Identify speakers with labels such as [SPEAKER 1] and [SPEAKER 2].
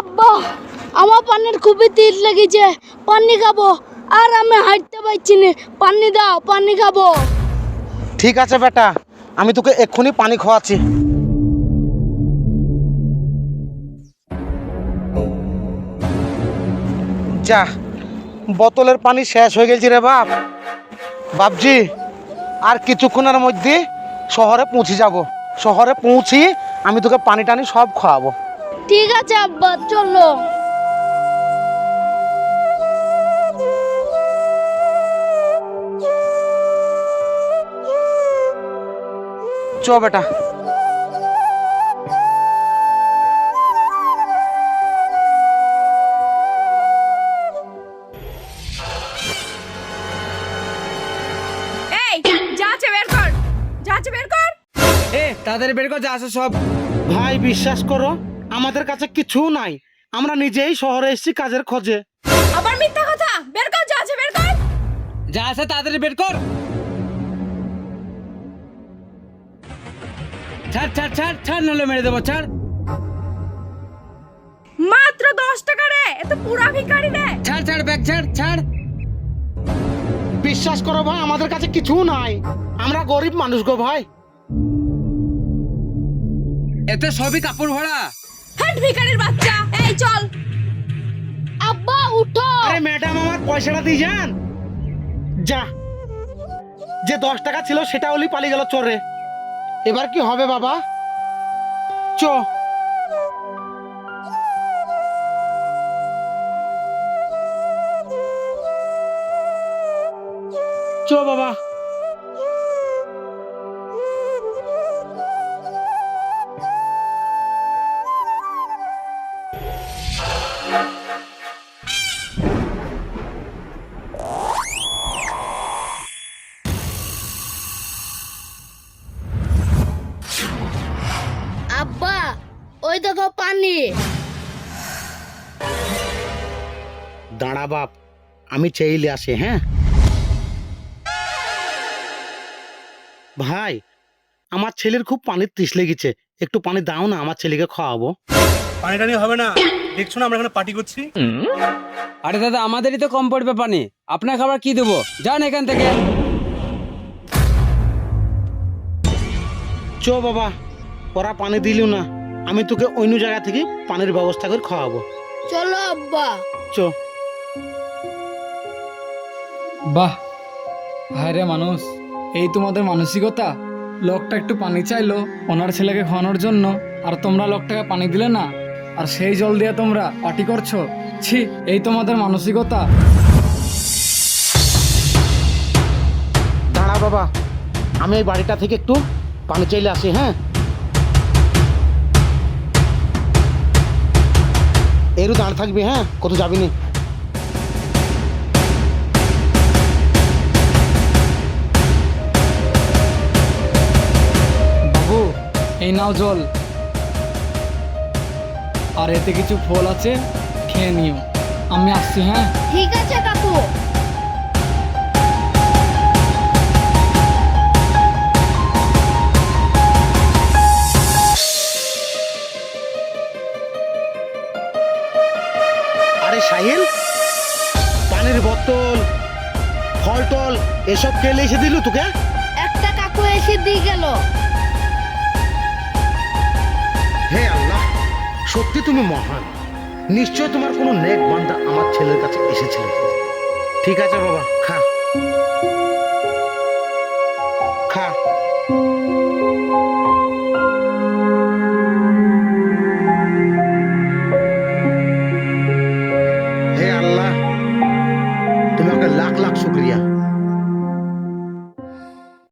[SPEAKER 1] আব্বা, আমার পানির খুবই তীর লেগেছে, পানি খাব। আর আমি হাঁটতে পারছি না। পানি দাও, পানি খাব।
[SPEAKER 2] ঠিক আছে বেটা, আমি তোকে এক্ষুনি পানি খাওয়াচ্ছি। যা, বোতলের পানি শেষ হয়ে গেছে রে বাপ। বাপজি, আর কিছুক্ষণের মধ্যে শহরে পৌঁছে যাব। শহরে পৌঁছি আমি তোকে পানি টানি সব খাওয়াবো।
[SPEAKER 1] ঠিক আছে আব্বা চলো।
[SPEAKER 2] চ বেটা।
[SPEAKER 3] এই যা আছে বের কর। যা আছে বের কর।
[SPEAKER 4] এ তাদের বের কর যা আছে সব।
[SPEAKER 2] ভাই বিশ্বাস করো। আমাদের কাছে কিছু নাই। আমরা নিজেই শহরে এসেছি কাজের খোঁজে।
[SPEAKER 3] আবার মিথ্যা কথা? বের কর যা আছে বের কর।
[SPEAKER 4] যা আছে তাড়াতাড়ি বের কর। ছাড় ছাড় ছাড় ছাড় নাহলে মেরে দেবো ছাড়।
[SPEAKER 3] মাত্র দশ টাকা রে এত পুরা ভিখারি রে।
[SPEAKER 4] ছাড় ছাড় ব্যাগ ছাড় ছাড়।
[SPEAKER 2] বিশ্বাস করো ভাই আমাদের কাছে কিছু নাই। আমরা গরিব মানুষ গো ভাই।
[SPEAKER 4] এতে সবই কাপড় ভরা।
[SPEAKER 3] হাট ভিখারির বাচ্চা। এই চল।
[SPEAKER 1] আব্বা উঠো।
[SPEAKER 2] আরে ম্যাডাম আমার পয়সাটা দিয়ে যান। যা। যে দশ টাকা ছিল সেটা হলেই পালিয়ে গেল চোরে। এবার কি হবে বাবা? চ। চ বাবা।
[SPEAKER 1] আব্বা ওই দেখো পানি।
[SPEAKER 2] দাঁড়া বাপ আমি চেইলে আসে হ্যাঁ? ভাই আমার ছেলের খুব পানির তৃষ লেগেছে। একটু পানি দাও না আমার ছেলেকে খাওয়াবো।
[SPEAKER 5] পানি টানি হবে না। দেখছ না আমরা এখানে পার্টি করছি?
[SPEAKER 4] আরে দাদা আমাদেরই তো কম পড়বে পানি। আপনার খাবার কি দেবো? যান এখান থেকে।
[SPEAKER 2] চো বাবা ওরা পানি দিল না। আমি তোকে অন্য জায়গা থেকে পানির ব্যবস্থা করে খাওয়াবো।
[SPEAKER 1] চলো আব্বা।
[SPEAKER 2] চো।
[SPEAKER 6] বাহ হায়রে মানুষ এই তোমাদের মানসিকতা? লোকটা একটু পানি চাইলো ওনার ছেলেকে খাওয়ানোর জন্য আর তোমরা লোকটাকে পানি দিলে না? আর সেই জল দিয়ে তোমরা পার্টি করছ? ছি এই তোমাদের মানসিকতা।
[SPEAKER 2] দাঁড়া বাবা আমি এই বাড়িটা থেকে একটু পানি চাইলে আসি হ্যাঁ? এরও দাঁড় থাকবি হ্যাঁ? কত যাবি নি?
[SPEAKER 6] বাবু এই নাও জল। আর এতে কিছু ফল আছে খেয়ে নিও। আমি আসছি হ্যাঁ?
[SPEAKER 1] ঠিক আছে কাকু।
[SPEAKER 2] আরে সাহিল পানির বোতল ফল টল এসব খেলে এসে দিল তোকে?
[SPEAKER 1] একটা কাকু এসে দিয়ে গেল।
[SPEAKER 2] হে আল্লাহ। সত্যি তুমি মহান। নিশ্চয় তোমার কোনো নেক বান্দা আমার ছেলের কাছে এসেছিল ঠিক আছে বাবা, খা। খা।